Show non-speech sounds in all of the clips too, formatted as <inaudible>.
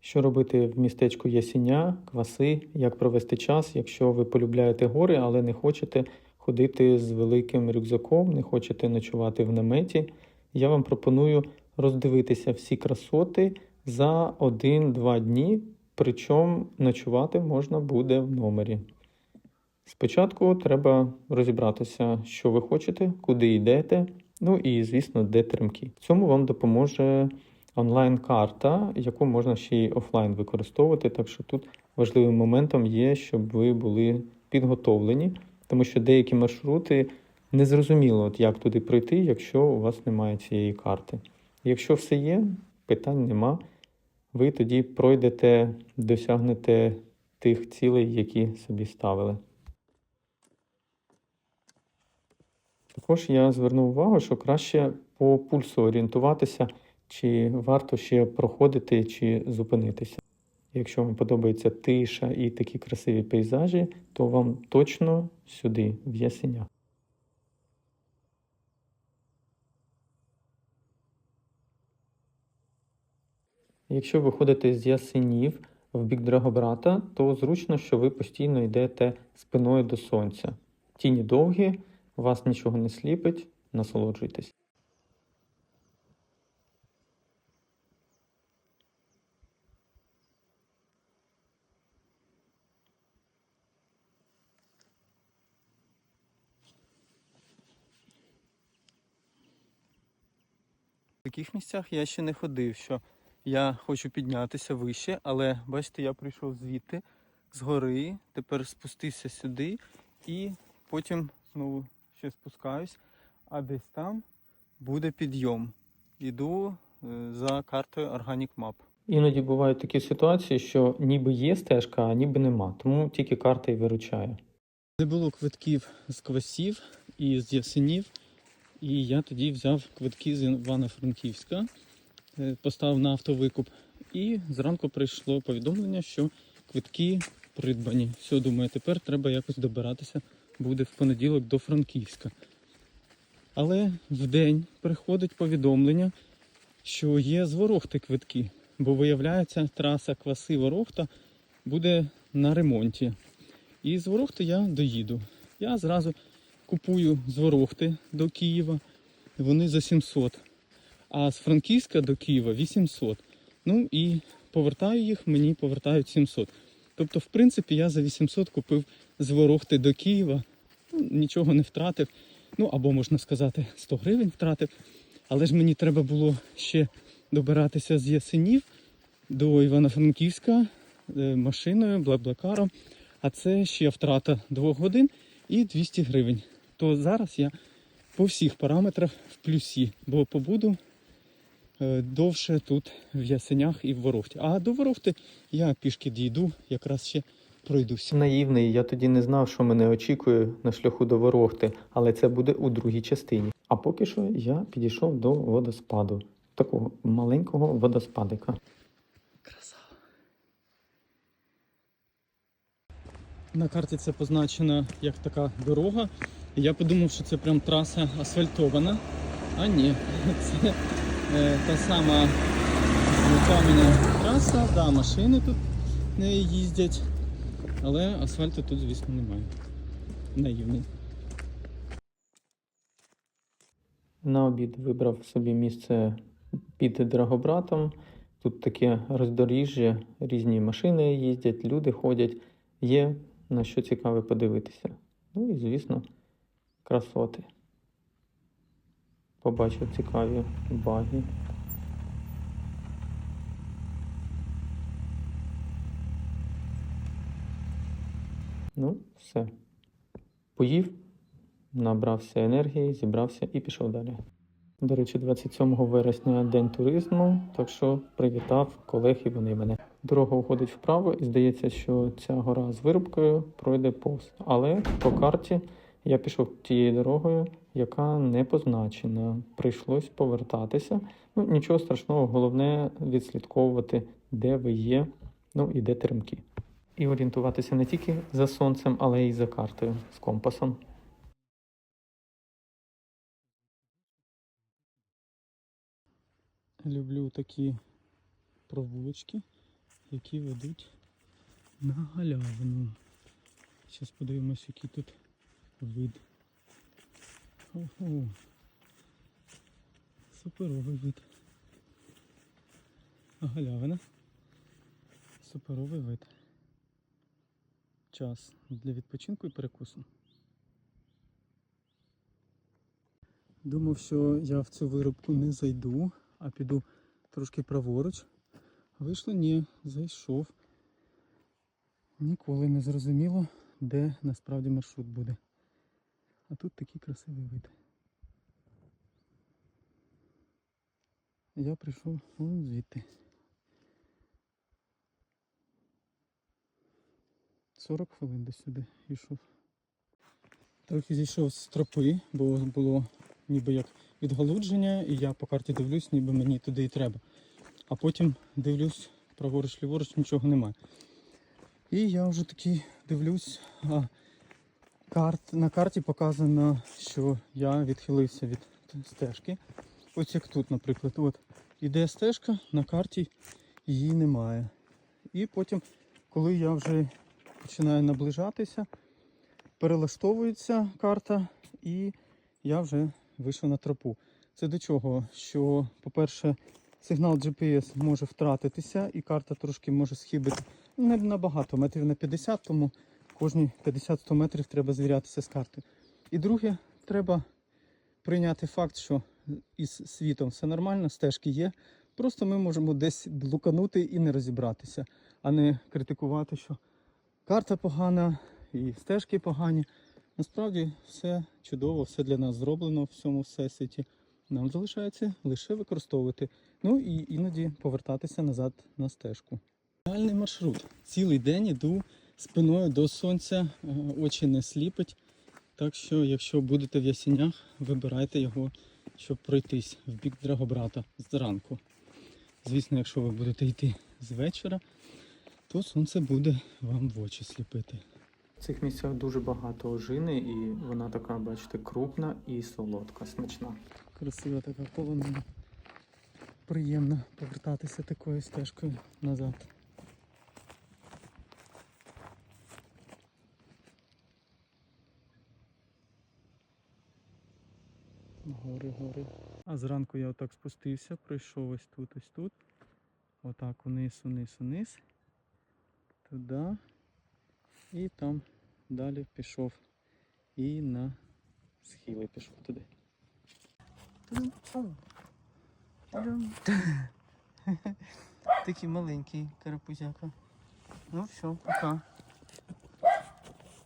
Що робити в містечку Ясіня, кваси, як провести час, якщо ви полюбляєте гори, але не хочете ходити з великим рюкзаком, не хочете ночувати в наметі. Я вам пропоную роздивитися всі красоти за 1-2 дні, причому ночувати можна буде в номері. Спочатку треба розібратися, що ви хочете, куди йдете, ну і, звісно, де теремки. В цьому вам допоможе онлайн-карта, яку можна ще й офлайн використовувати. Так що тут важливим моментом є, щоб ви були підготовлені, тому що деякі маршрути незрозуміло, от як туди пройти, якщо у вас немає цієї карти. Якщо все є, питань нема. Ви тоді пройдете, досягнете тих цілей, які собі ставили. Також я звернув увагу, що краще по пульсу орієнтуватися, чи варто ще проходити, чи зупинитися. Якщо вам подобається тиша і такі красиві пейзажі, то вам точно сюди, в Ясеня. Якщо ви ходите з Ясенів в бік Драгобрата, то зручно, що ви постійно йдете спиною до сонця. Тіні довгі, вас нічого не сліпить, насолоджуйтесь. Таких місцях я ще не ходив, що я хочу піднятися вище, але бачите, я прийшов звідти, з гори, тепер спустився сюди і потім знову ще спускаюсь, а десь там буде підйом. Іду е, за картою Organic Map. Іноді бувають такі ситуації, що ніби є стежка, а ніби нема, тому тільки карта і виручає. Не було квитків з квасів і з ясенів, і я тоді взяв квитки з Івано-Франківська, е, поставив на автовикуп, і зранку прийшло повідомлення, що квитки придбані. Все, думаю, тепер треба якось добиратися буде в понеділок до Франківська. Але в день приходить повідомлення, що є з Ворохти квитки, бо виявляється, траса Кваси Ворохта буде на ремонті. І з Ворохти я доїду. Я зразу купую з Ворохти до Києва, вони за 700, а з Франківська до Києва 800. Ну і повертаю їх, мені повертають 700. Тобто, в принципі, я за 800 купив з Ворохти до Києва, ну, нічого не втратив. Ну або можна сказати, 100 гривень втратив. Але ж мені треба було ще добиратися з Ясенів до Івано-Франківська е, машиною, блаблакаром. А це ще втрата 2 годин і 200 гривень. То зараз я по всіх параметрах в плюсі, бо побуду е, довше тут в Ясенях і в Ворохті. А до Ворохти я пішки дійду, якраз ще пройдуся. Наївний, я тоді не знав, що мене очікує на шляху до Ворохти, але це буде у другій частині. А поки що я підійшов до водоспаду, такого маленького водоспадика. Краса. На карті це позначено як така дорога. Я подумав, що це прям траса асфальтована. А ні, <laughs> це е, та сама кам'яна траса, да, машини тут нею їздять. Але асфальту тут, звісно, немає. Наївний. На обід вибрав собі місце під Драгобратом. Тут таке роздоріжжя, різні машини їздять, люди ходять. Є на що цікаве подивитися. Ну і, звісно, красоти. Побачив цікаві баги. Ну, все. Поїв, набрався енергії, зібрався і пішов далі. До речі, 27 вересня день туризму, так що привітав колег і вони мене. Дорога уходить вправо, і здається, що ця гора з вирубкою пройде повз. Але по карті я пішов тією дорогою, яка не позначена. Прийшлось повертатися. Ну, нічого страшного, головне відслідковувати, де ви є, ну і де теремки. І орієнтуватися не тільки за сонцем, але й за картою з компасом. Люблю такі провулочки. які ведуть на галявину. Зараз подивимось, який тут вид. Ого. Суперовий вид. Галявина. Суперовий вид. Час для відпочинку і перекусу. Думав, що я в цю виробку не зайду, а піду трошки праворуч. Вийшло ні, зайшов. Ніколи не зрозуміло, де насправді маршрут буде. А тут такий красивий вид. Я прийшов вон звідти. 40 хвилин десь сюди йшов. Трохи зійшов з тропи, бо було ніби як відгалудження, і я по карті дивлюсь, ніби мені туди і треба. А потім дивлюсь праворуч, ліворуч, нічого немає. І я вже такий дивлюсь, а карт, на карті показано, що я відхилився від стежки. Ось як тут, наприклад, от іде стежка, на карті її немає. І потім, коли я вже починаю наближатися, перелаштовується карта, і я вже вийшов на тропу. Це до чого? Що, по-перше, сигнал GPS може втратитися, і карта трошки може схибити. Ну, Не набагато, метрів на 50, тому кожні 50-100 метрів треба звірятися з картою. І друге, треба прийняти факт, що із світом все нормально, стежки є. Просто ми можемо десь блуканути і не розібратися, а не критикувати, що карта погана і стежки погані. Насправді все чудово, все для нас зроблено в всьому всесвіті. Нам залишається лише використовувати. Ну і іноді повертатися назад на стежку. Реальний маршрут. Цілий день іду спиною до сонця, е, очі не сліпить. Так що, якщо будете в ясінях, вибирайте його, щоб пройтись в бік Драгобрата зранку. Звісно, якщо ви будете йти з вечора, то сонце буде вам в очі сліпити. В цих місцях дуже багато ожини, і вона така, бачите, крупна і солодка, смачна. Красива така полонина. Приємно повертатися такою стежкою назад. Гори. А зранку я отак спустився, пройшов ось тут, ось тут. Отак униз, униз, униз. Туди. І там далі пішов. І на схили пішов туди. Такий маленький карапузяка. Ну все, пока.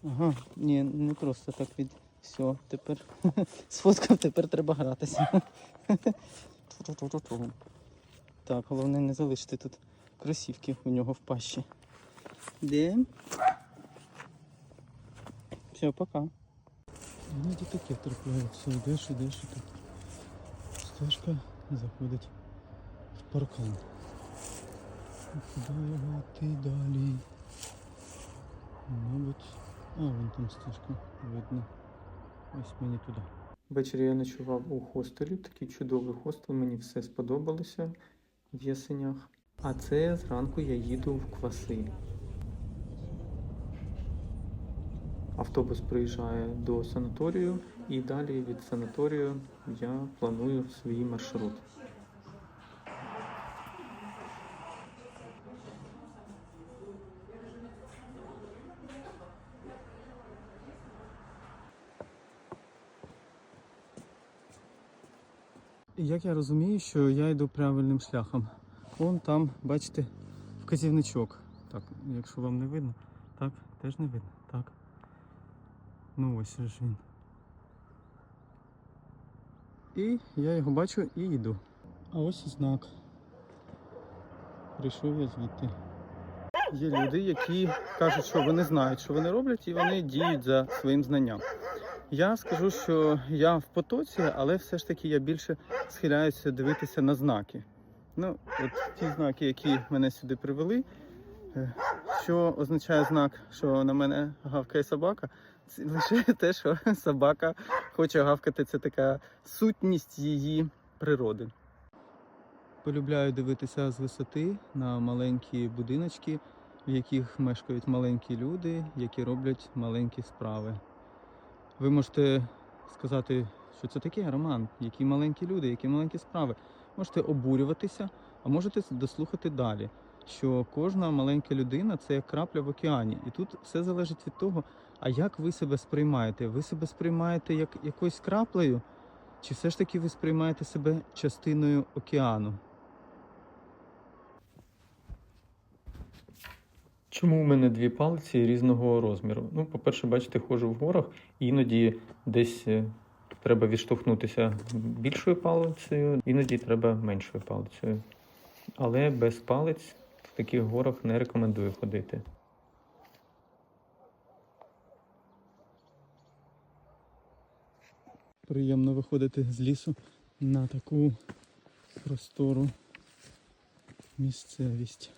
Ага, ні, не просто так від. Все, тепер <laughs> сфоткав, тепер треба гратися. Так, головне не залишити тут кросівки у нього в пащі. Де? Все, пока. Іноді таке трапляє, все, йдеш, йдеш і тут. Стежка заходить в паркан. Куди його йти далі? Мабуть. А, вон там стежка видно. Ось мені туди. Ввечері я ночував у хостелі, такий чудовий хостел, мені все сподобалося в ясенях. А це зранку я їду в кваси. Автобус приїжджає до санаторію і далі від санаторію я планую свій маршрут. Як я розумію, що я йду правильним шляхом. Вон там, бачите, вказівничок. Так, якщо вам не видно, так, теж не видно. Так. Ну ось ж він. І я його бачу і йду. А ось і знак. Прийшов я звідти. Є люди, які кажуть, що вони знають, що вони роблять, і вони діють за своїм знанням. Я скажу, що я в потоці, але все ж таки я більше схиляюся дивитися на знаки. Ну, от ті знаки, які мене сюди привели, е, що означає знак, що на мене гавкає собака, це лише <laughs> те, що собака хоче гавкати, це така сутність її природи. Полюбляю дивитися з висоти на маленькі будиночки, в яких мешкають маленькі люди, які роблять маленькі справи. Ви можете сказати, що це таке, Роман, які маленькі люди, які маленькі справи. Можете обурюватися, а можете дослухати далі, що кожна маленька людина це як крапля в океані. І тут все залежить від того, а як ви себе сприймаєте. Ви себе сприймаєте як якоюсь краплею, чи все ж таки ви сприймаєте себе частиною океану? Чому у мене дві палиці різного розміру? Ну, по-перше, бачите, ходжу в горах, іноді десь е, треба відштовхнутися більшою палицею, іноді треба меншою палицею. Але без палець в таких горах не рекомендую ходити. Приємно виходити з лісу на таку простору місцевість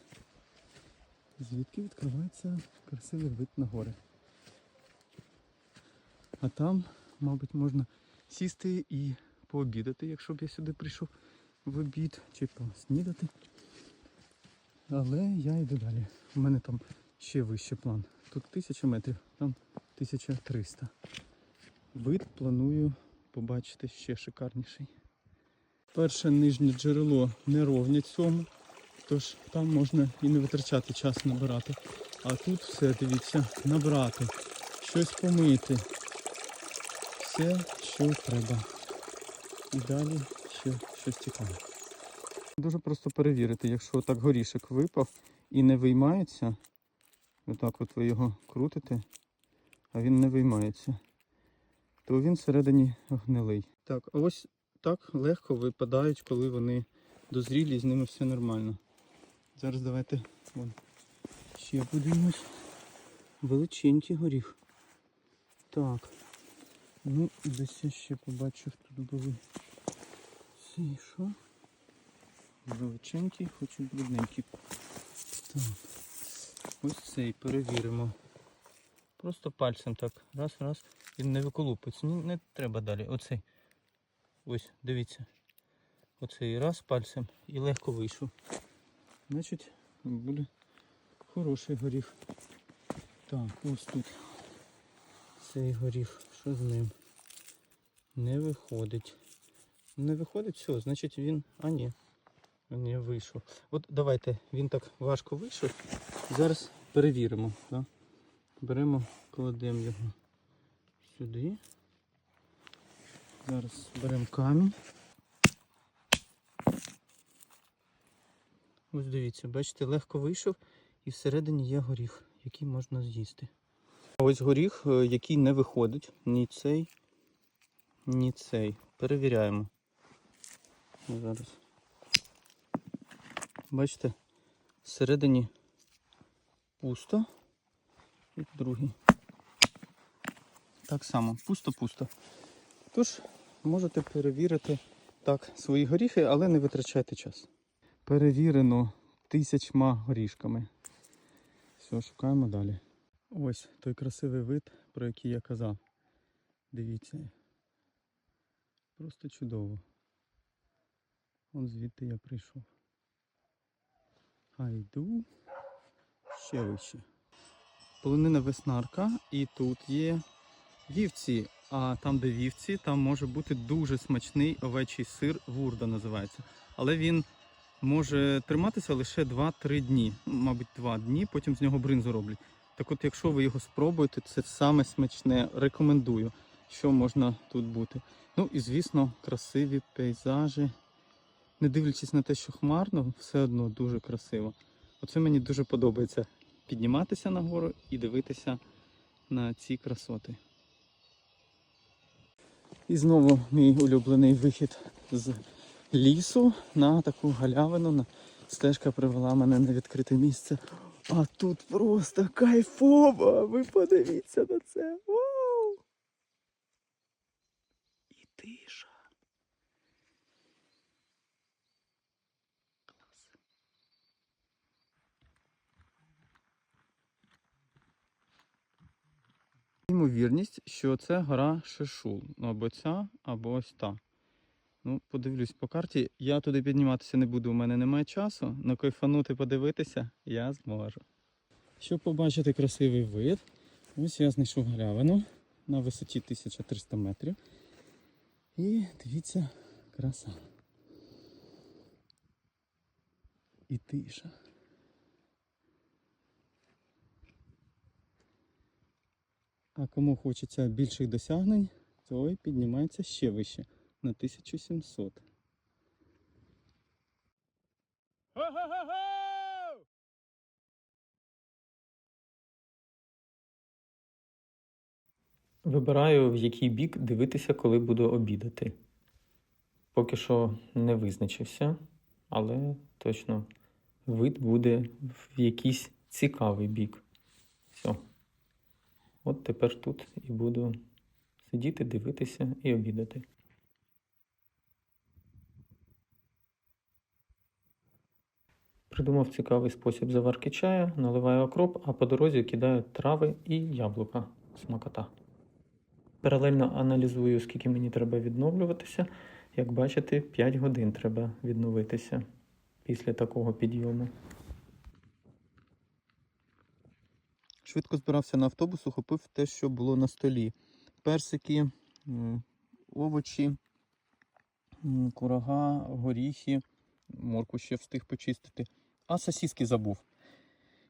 звідки відкривається красивий вид на гори. А там, мабуть, можна сісти і пообідати, якщо б я сюди прийшов в обід чи поснідати. Але я йду далі. У мене там ще вищий план. Тут 1000 метрів, там 1300. Вид планую побачити ще шикарніший. Перше нижнє джерело не ровня цьому. Тож там можна і не витрачати час набирати. А тут все, дивіться, набрати, щось помити. Все, що треба. І далі ще щось цікаве. Дуже просто перевірити, якщо так горішок випав і не виймається, отак от ви його крутите, а він не виймається, то він всередині гнилий. Так, а ось так легко випадають, коли вони дозрілі, і з ними все нормально. Зараз давайте вон, ще подивимось. Величенький горіх. Так. Ну, десь я ще побачив, тут були ці що? Величенький, хоч і дрібненький. Так. Ось цей перевіримо. Просто пальцем так. Раз, раз. Він не виколупиться. Ну, не треба далі. Оцей. Ось, дивіться. Оцей раз пальцем і легко вийшов. Значить, буде хороший горіх. Так, ось тут цей горіх. Що з ним? Не виходить. Не виходить, все, значить він... А ні. Не вийшов. От давайте, він так важко вийшов. Зараз перевіримо. Так? Беремо, кладемо його сюди. Зараз беремо камінь. Ось дивіться, бачите, легко вийшов і всередині є горіх, який можна з'їсти. Ось горіх, е, який не виходить, ні цей, ні цей. Перевіряємо. Зараз. Бачите, всередині пусто. І другий. Так само, пусто-пусто. Тож, можете перевірити так свої горіхи, але не витрачайте час перевірено тисячма горішками. Все, шукаємо далі. Ось той красивий вид, про який я казав. Дивіться. Просто чудово. Вон звідти я прийшов. А йду ще вище. Полонина веснарка і тут є вівці. А там, де вівці, там може бути дуже смачний овечий сир, вурда називається. Але він може триматися лише 2-3 дні, мабуть, 2 дні, потім з нього бринзу роблять. Так от, якщо ви його спробуєте, це саме смачне, рекомендую, що можна тут бути. Ну і звісно, красиві пейзажі. Не дивлячись на те, що хмарно, все одно дуже красиво. Оце мені дуже подобається підніматися на гору і дивитися на ці красоти. І знову мій улюблений вихід з лісу на таку галявину. Стежка привела мене на відкрите місце. А тут просто кайфово! Ви подивіться на це. Вау! І тиша. Клас. Ймовірність, що це гора Шишул. Або ця, або ось та. Ну, подивлюсь по карті. Я туди підніматися не буду, у мене немає часу. На кайфанути подивитися я зможу. Щоб побачити красивий вид, ось я знайшов галявину на висоті 1300 метрів. І дивіться, краса. І тиша. А кому хочеться більших досягнень, той піднімається ще вище на 1700. Вибираю, в який бік дивитися, коли буду обідати. Поки що не визначився, але точно вид буде в якийсь цікавий бік. Все. От тепер тут і буду сидіти, дивитися і обідати. Придумав цікавий спосіб заварки чаю, наливаю окроп, а по дорозі кидаю трави і яблука. Смакота. Паралельно аналізую, скільки мені треба відновлюватися. Як бачите, 5 годин треба відновитися після такого підйому. Швидко збирався на автобус, ухопив те, що було на столі. Персики, овочі, курага, горіхи, морку ще встиг почистити. А сосіски забув.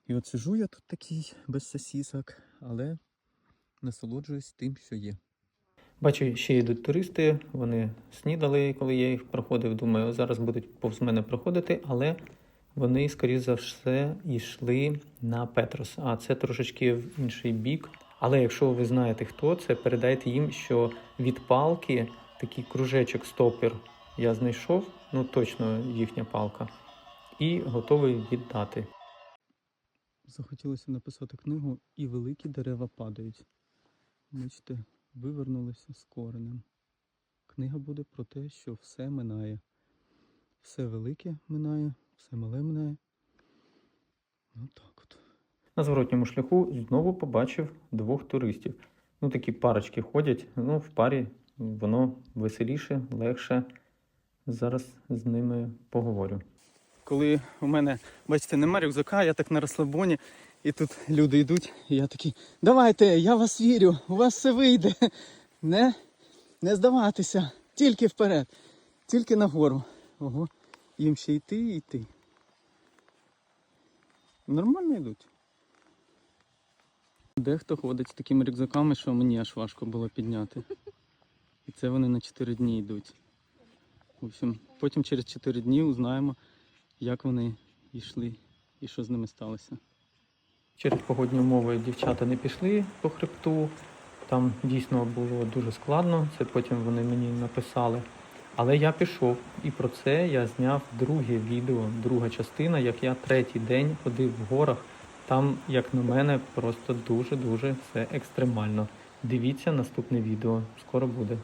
І от сижу я тут такий без сосісок, але насолоджуюсь тим, що є. Бачу, ще йдуть туристи, вони снідали, коли я їх проходив. Думаю, зараз будуть повз мене проходити, але вони, скоріш за все, йшли на Петрос, а це трошечки в інший бік. Але якщо ви знаєте, хто це, передайте їм, що від палки такий кружечок стопір я знайшов, ну точно їхня палка, і готовий віддати. Захотілося написати книгу І великі дерева падають. Бачите, вивернулися з коренем. Книга буде про те, що все минає. Все велике минає, все мале минає. Отак от. На зворотньому шляху знову побачив двох туристів. Ну, такі парочки ходять, ну, в парі воно веселіше, легше. Зараз з ними поговорю. Коли у мене, бачите, нема рюкзака, я так на розслабоні, і тут люди йдуть, і я такий, давайте, я вас вірю, у вас все вийде. <laughs> Не, не здаватися, тільки вперед, тільки нагору. Ого, їм ще йти і йти. Нормально йдуть. Дехто ходить з такими рюкзаками, що мені аж важко було підняти. І це вони на 4 дні йдуть. В общем, потім через 4 дні узнаємо, як вони йшли і що з ними сталося. Через погодні умови дівчата не пішли по хребту. Там дійсно було дуже складно, це потім вони мені написали. Але я пішов, і про це я зняв друге відео, друга частина, як я третій день ходив в горах. Там, як на мене, просто дуже-дуже все екстремально. Дивіться наступне відео, скоро буде.